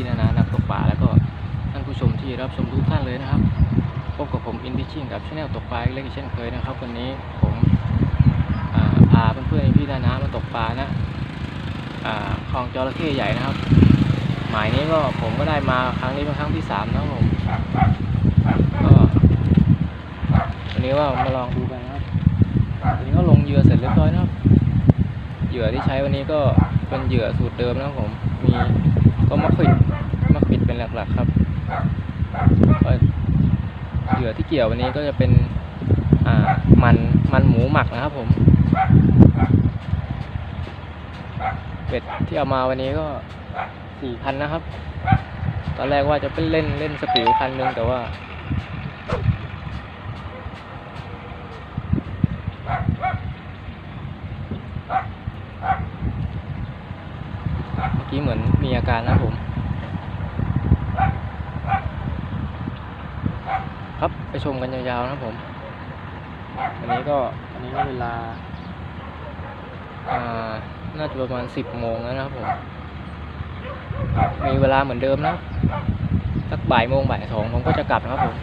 พี่นะนะนักตกปลาแล้วก็ท่านผู้ชมที่รับชมทุกท่านเลยนะครับพบกับผมอินดิชิ่งกับช anel ตกปลาเล็กเช่นเคยนะครับ วันนี้ผมอ่าพาเพื่อนๆพี่นะนะมาตกปลานะคลองจระเข้ใหญ่นะครับ หมายนี้ก็ผมก็ได้มาครั้งนี้เป็นครั้งที่สามนะผมก็วันนี้ว่ามาลองดูกันนะครับวันนี้ก็ลงเหยื่อเสร็จเรียบร้อยนะครับเหยื่อที่ใช้วันนี้ก็เป็นเหยื่อสูตรเดิมนะครับผม มีก็มะขิดมะขิดเป็นหลักๆครับก็เหยื่อที่เกี่ยววันนี้ก็จะเป็นอ่ามันมันหมูหมักนะครับผมเป็ดที่เอามาวันนี้ก็สี่พันนะครับ ตอนแรกว่าจะเป็นเล่นเล่นสปิวพันหนึ่งแต่ว่า เมื่อกี้เหมือนมีอา การนะครับผม ครับไปชมกันยาวๆนะผมอันนี้ก็อันนี้ก็เวลาอ่าน่าจะประมาณสิบโมงแล้วนะครับผม มีเวลาเหมือนเดิมนะสักบ่ายโมงบ่ายสองผมก็จะกลับนะครับผม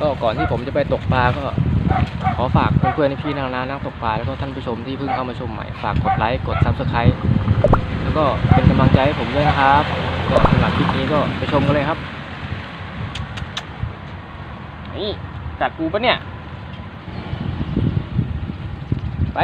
ก็ก่อนที่ผมจะไปตกปลาก็ ขอฝากเพื่อนๆพี่ๆนักน้นักตกปลาแล้วก็ท่านผู้ชมที่เพิ่งเข้ามาชมใหม่ฝากกดไลค์กดซับสไครต์แล้วก็เป็นกำลังใจให้ผมด้วยนะครับก็สำหรับคลิปนี้ก็ไปชมกันเลยครับนี่จัดกูปะเนี่ยไป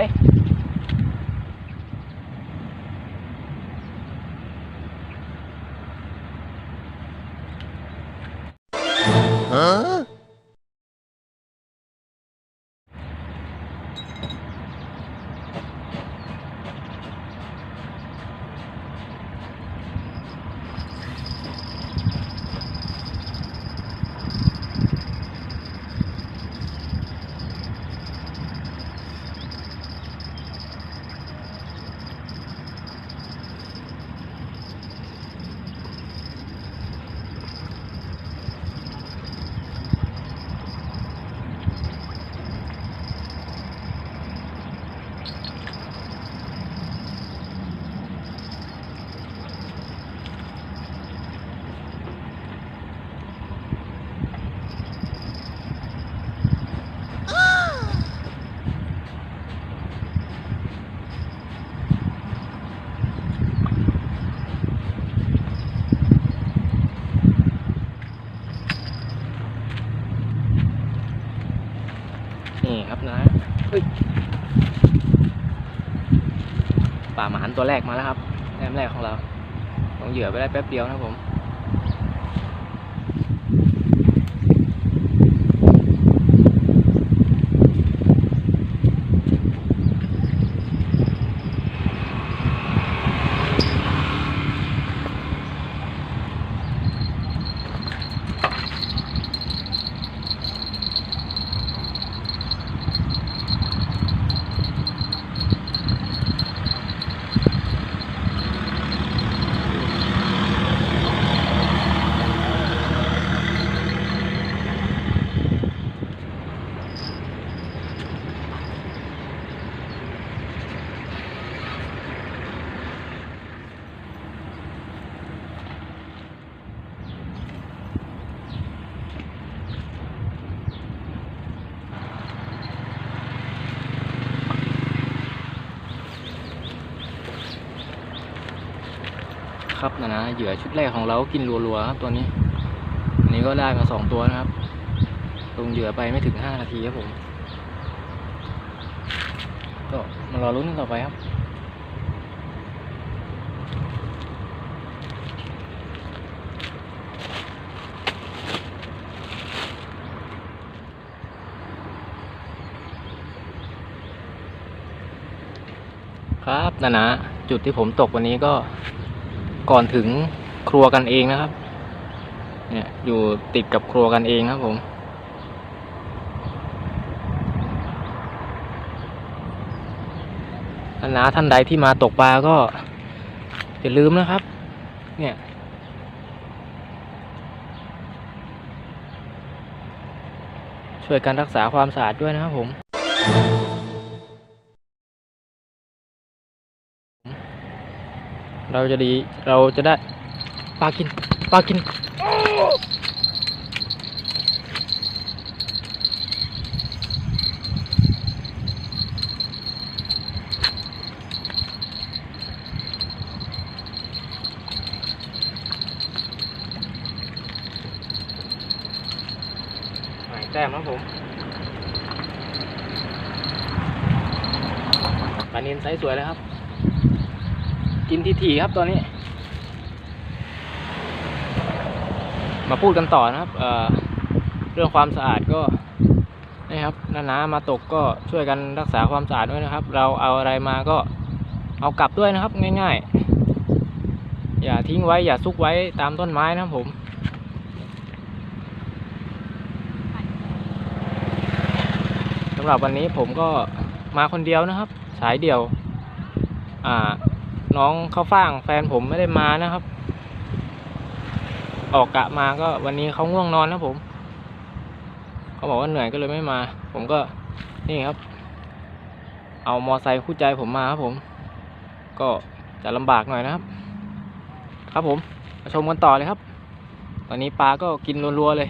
นี่ครับนะเฮ้ยป่าหมาน ตัวแรกมาแล้วครับแต้มแรกของเราลงเหยื่อไปได้แป๊บเดียวนะผม เหยื่อชุดแรกของเรากินรัวๆครับตัวนี้อันนี้ก็ได้มาสองตัวนะครับ ลงเหยื่อไปไม่ถึงห้านาทีครับผม ก็มารอลุ้นกันต่อไปครับครับนะนะจุดที่ผมตกวันนี้ก็ ก่อนถึงครัวกันเองนะครับ เนี่ยอยู่ติดกับครัวกันเองครับผมท่านนาท่านใดที่มาตกปลาก็อย่าลืมนะครับ เนี่ยช่วยกันรักษาความสะอาดด้วยนะครับผม เราจะดีเราจะได้ปลากินปลากินหายแต้มครับผมปลานินไซส์สวยเลยครับ กินทีทีครับตัวนี้ มาพูดกันต่อนะครับเเรื่องความสะอาดก็นี่ครับน้าๆมาตกก็ช่วยกันรักษาความสะอาดด้วยนะครับ เราเอาอะไรมาก็เอากลับด้วยนะครับ ง่าย ๆ อย่าทิ้งไว้อย่าซุกไว้ตามต้นไม้นะครับผมสำหรับวันนี้ผมก็มาคนเดียวนะครับ สายเดี่ยว อ่า น้องเขาฟ่างแฟนผมไม่ได้มานะครับ ออกกะมาก็วันนี้เขาง่วงนอนนะผมเขาบอกว่าเหนื่อยก็เลยไม่มา ผมก็นี่ครับ เอามอไซค์คู่ใจผมมาครับผม ก็จะลำบากหน่อยนะครับ ครับผมมาชมกันต่อเลยครับ ตอนนี้ปลาก็กินรัวๆเลย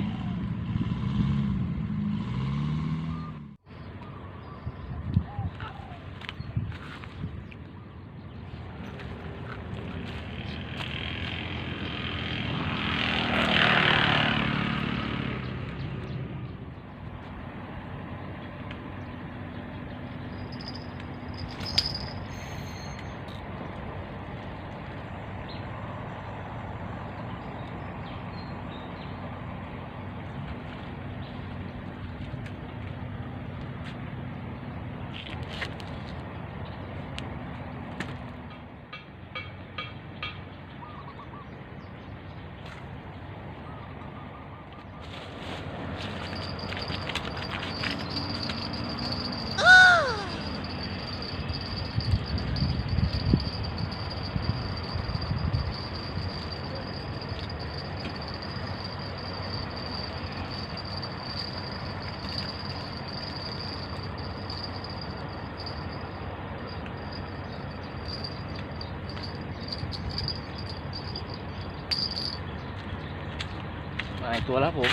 ตัวแล้วผม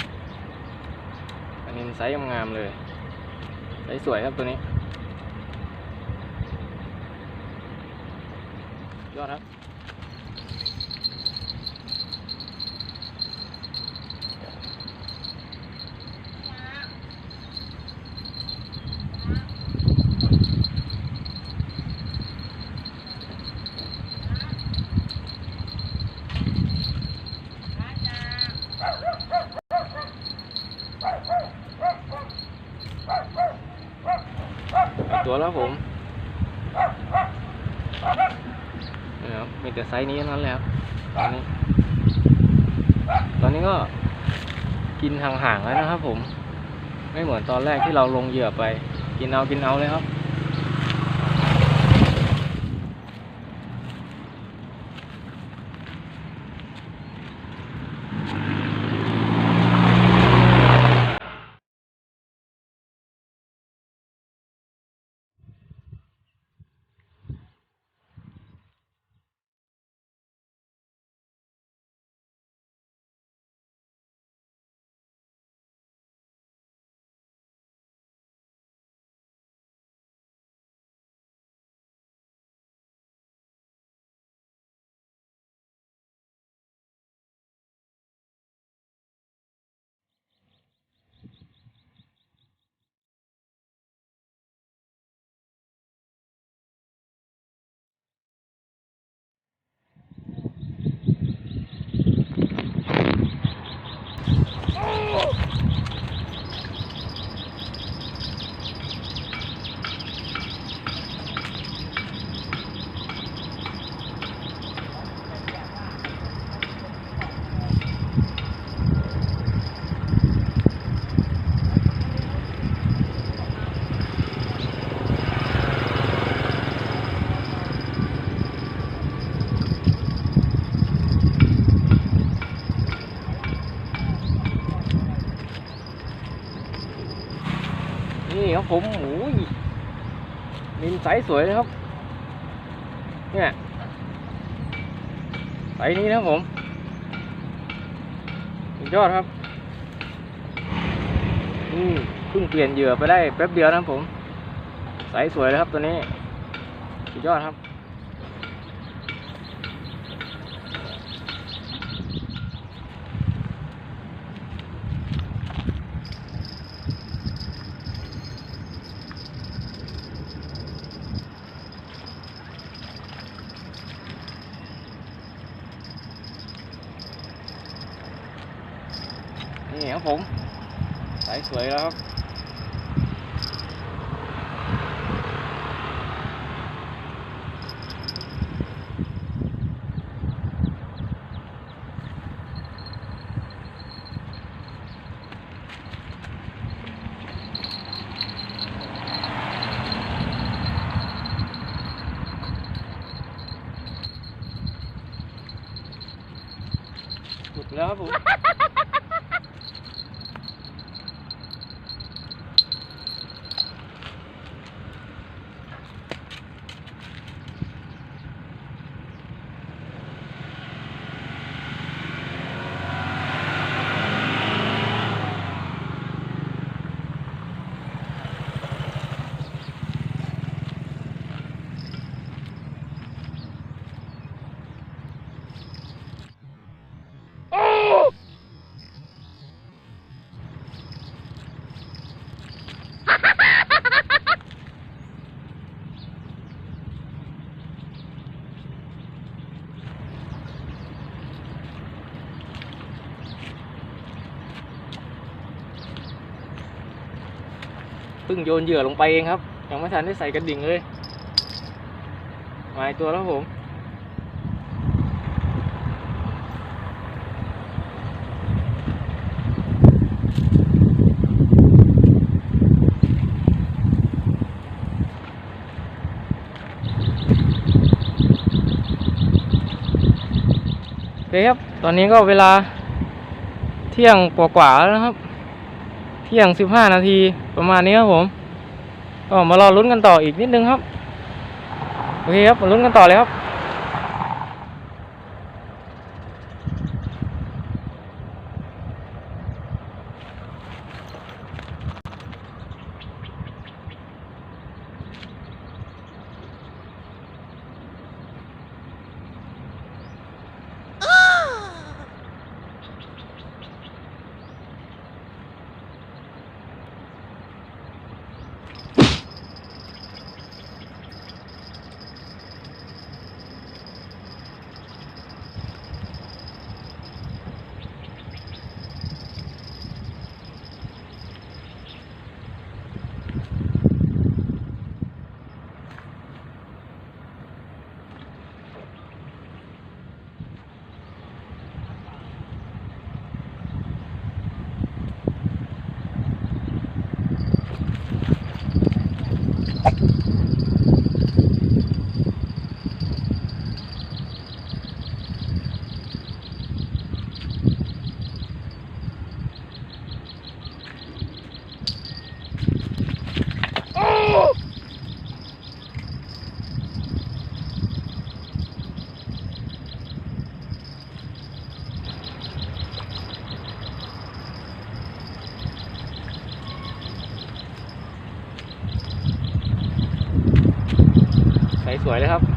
อันนี้ไซส์งามๆเลยไซส์สวยครับตัวนี้ ยอดครับ ตัวแล้วผมนี่ครับมีแต่ไซ ส์นี้นั้นแหละครับตอนนี้ ตอนนี้ก็กินห่างๆแล้วนะครับผม ไม่เหมือนตอนแรกที่เราลงเหยื่อไป กินเอากินเอาเลยครับ ผมโอ้ยมินไซส์สวยเลยครับ เนี่ยไซส์นี้นะผมสุดยอดครับอืมเพิ่งเปลี่ยนเหยื่อไปได้แป๊บเดียวนะครับผม ไซส์สวยเลยครับตัวนี้สุดยอดครับ นี่ครับผม สายสวยแล้วครับ หลุดไปแล้วครับผม เพิ่ งโยนเหยื่อลงไปเองครับ ยังไม่ทันได้ใส่กระดิ่งเลยมาตัวแล้วผมโอเคครับ ตอนนี้ก็เวลาเที่ยงกว่าๆแล้วนะครับ เที่ยงสิบห้านาที ประมาณนี้ครับผมก็มารอลุ้นกันต่ออีกนิดนึงครับ โอเคครับมาลุ้นกันต่อเลยครับ ใสวยเลยครับ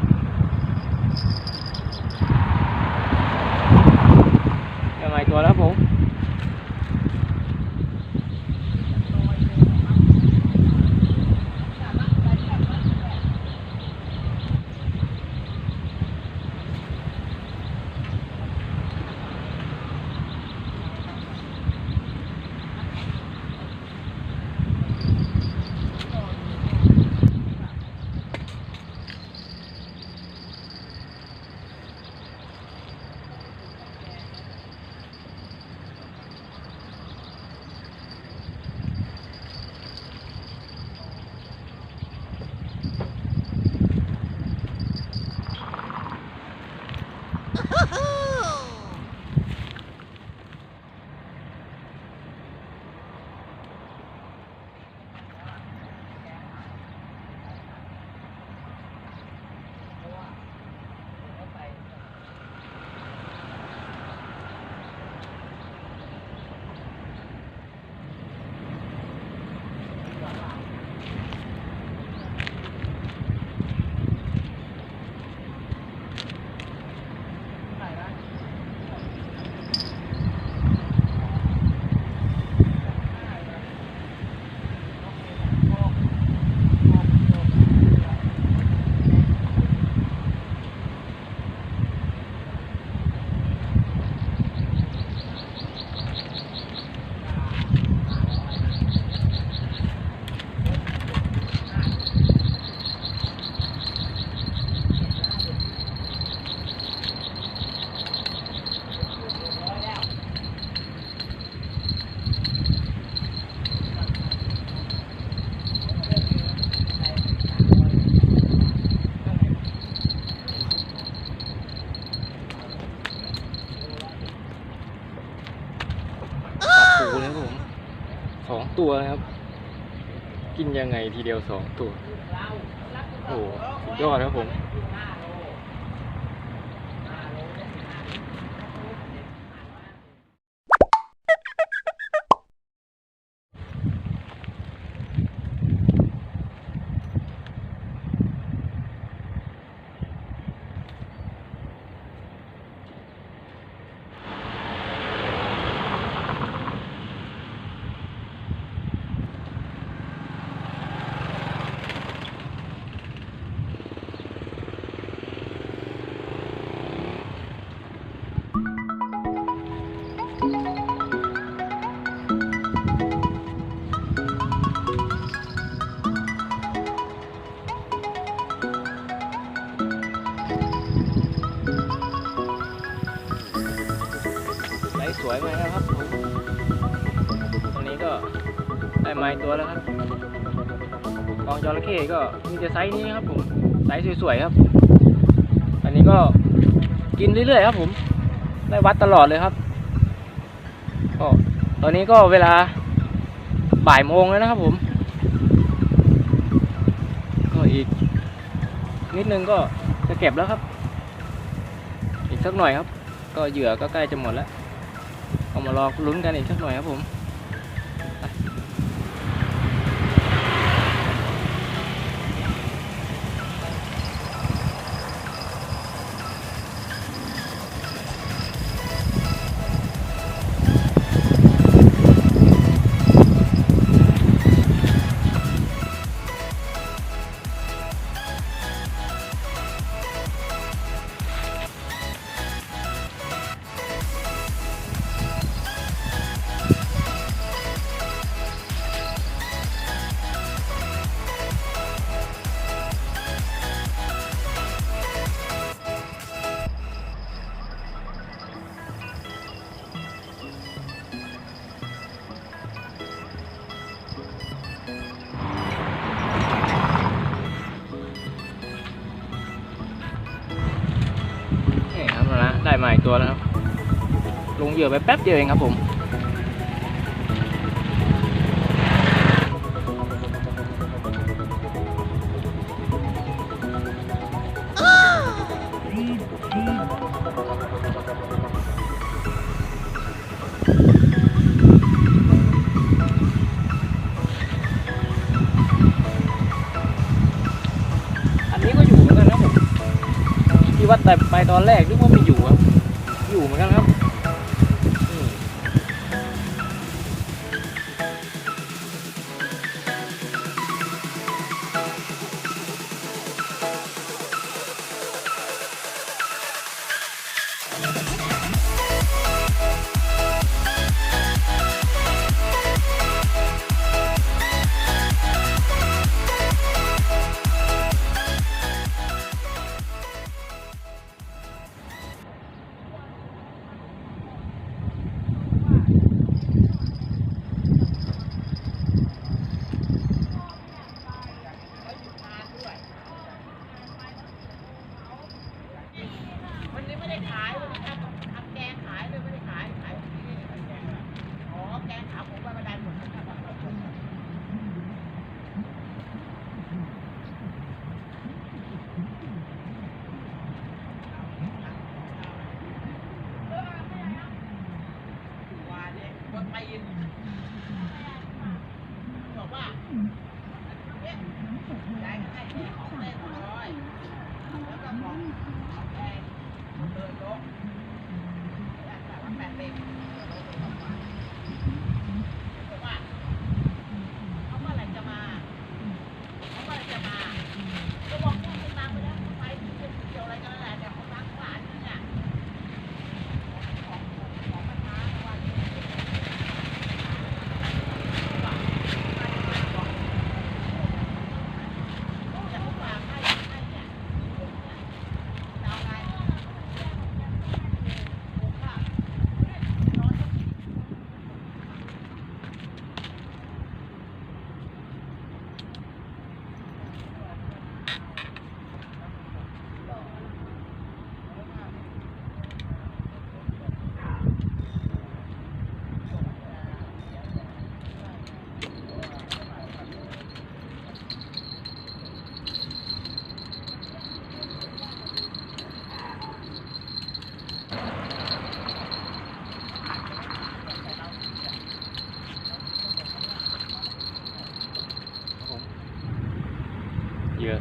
ตัวครับ กินยังไงทีเดียวสองตัว โอ้โหสุดยอดครับผม ระเข้ก็มีแต่ไซส์นี้ครับผมไซส์สวยๆครับ อันนี้ก็กินเรื่อยๆครับผมได้วัดตลอดเลยครับก็ตอนนี้ก็เวลาบ่ายโมงแล้วนะครับผม ก็อีก นิดนึงก็จะเก็บแล้วครับ อีกสักหน่อยครับ ก็เหยื่อก็ใกล้จะหมดแล้วเอามารอลุ้นกันอีกสักหน่อยครับผม มาอีกตัวแล้วครับ ลงเหยื่อไปแป๊บเดียวเองครับผมอันนี้ก็อยู่เหมือนกันนะผมที่วัดแต่ไปตอนแรก ไปตีนบอกว่าเรงแล้วก็บอกของแพงเดินลงแต่ว่าแปดเป็น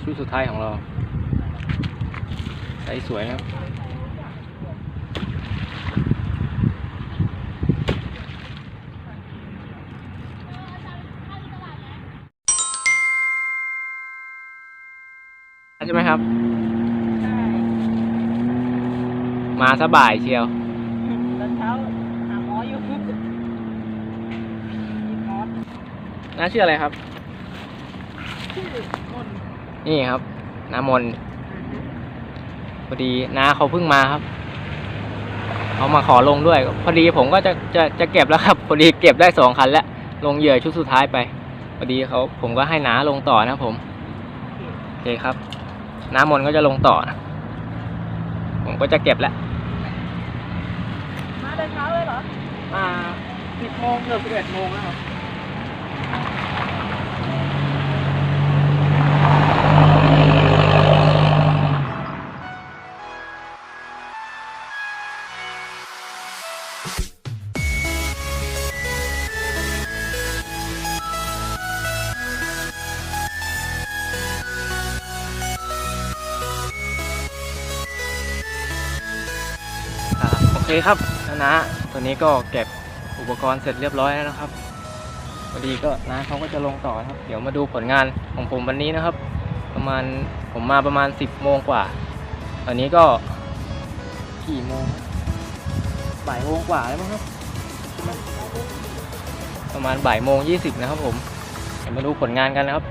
ชุดสุดท้ายของเราใสสวยนะครับใช่ไหมครับใช่มาสบายเชียวตอนเช้าหาหมออยู่มีหมอน้าชื่ออะไรครับ ชื่อมน นี่ครับน้ามนพอดีน้าเขาเพิ่งมาครับเขามาขอลงด้วย พอดีผมก็จะจะจะเก็บแล้วครับ พอดีเก็บได้สองคันแล้ว ลงเหยื่อชุดสุดท้ายไป พอดีเขาผมก็ให้น้าลงต่อนะครับผมโอเคครับ น้ามนก็จะลงต่อนะผมก็จะเก็บแล้วมาแต่เช้าเลยเหรอ มาสิบโมงเกือบสิบเอ็ดโมงแล้วครับ เคครับนะนะตัวนี้ก็เก็บอุปกรณ์เสร็จเรียบร้อยแล้วนะครับพอดีก็นะเขาก็จะลงต่อครับ เดี๋ยวมาดูผลงานของผมวันนี้นะครับ ประมาณผมมาประมาณ 10โมงกว่า ตอนนี้ก็กี่โมงบ่ายโมงกว่าแล้วมั้งครับ ประมาณบ่ายโมงยี่สิบนะครับผมเดี๋ยวมาดูผลงานกันนะครับ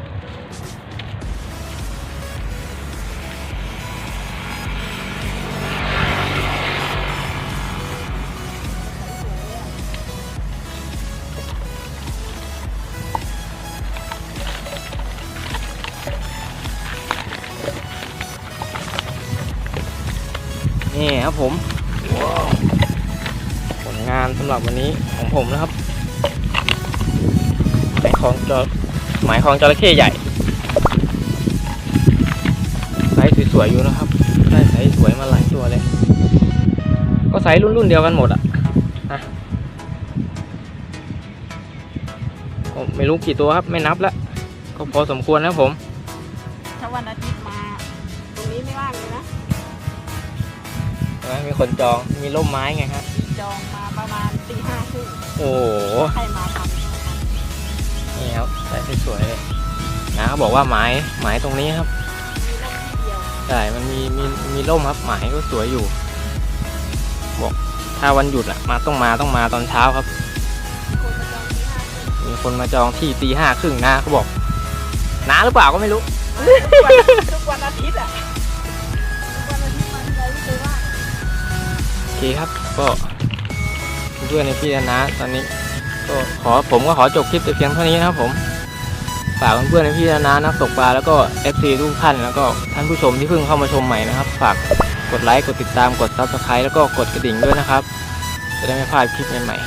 ผมนะครับหมายของจอหมายของจระเข้ใหญ่ไซส์สวยๆอยู่นะครับ ได้ไซส์สวยมาหลายตัวเลย ก็ไซส์รุ่นๆเดียวกันหมดอะนะก็ไม่รู้กี่ตัวครับ ไม่นับแล้วก็พอสมควรนะครับผม ถ้าวันอาทิตย์มา ตรงนี้ไม่ว่างเลยนะเห็นไหมมีคนจอง มีร่มไม้ไงครับมีจองมาประมาณตีห้าครึ่ง โอ้โหใครมาทำนี่ครับใส่สวยๆเลยนะเขาบอกว่าไม้ไม้ตรงนี้ครับมีร่มที่เดียวใช่มันมีมีมีร่มครับไม้ก็สวยอยู่ บอกถ้าวันหยุดอะมาต้องมาต้องมาตอนเช้าครับคนมาจองตีห้าครึ่งมีคนมาจองที่ตีห้าครึ่งนะเขาบอกน้าหรือเปล่าก็ไม่รู้ทุกวันอาทิตย์อะทุกวันอาทิตย์มาที่ไรไม่เคยว่างโอเคครับก็ เพื่อนในพี่นะตอนนี้ก็ขอผมก็ขอจบคลิปแต่เพียงเท่านี้นะครับผมฝากเพื่อนในพี่นะนักตกปลาแล้วก็ FC ทุกท่านแล้วก็ท่านผู้ชมที่เพิ่งเข้ามาชมใหม่นะครับ ฝากกดไลค์กดติดตามกด Subscribe แล้วก็กดกระดิ่งด้วยนะครับ จะได้ไม่พลาดคลิปใหม่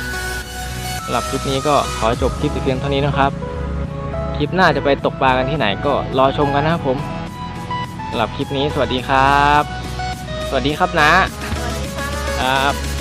ๆสำหรับคลิปนี้ก็ขอจบคลิปแต่เพียงเท่านี้นะครับ คลิปหน้าจะไปตกปลากันที่ไหนก็รอชมกันนะครับผมสำหรับคลิปนี้สวัสดีครับ สวัสดีครับนะสวัสดีค่ะครับ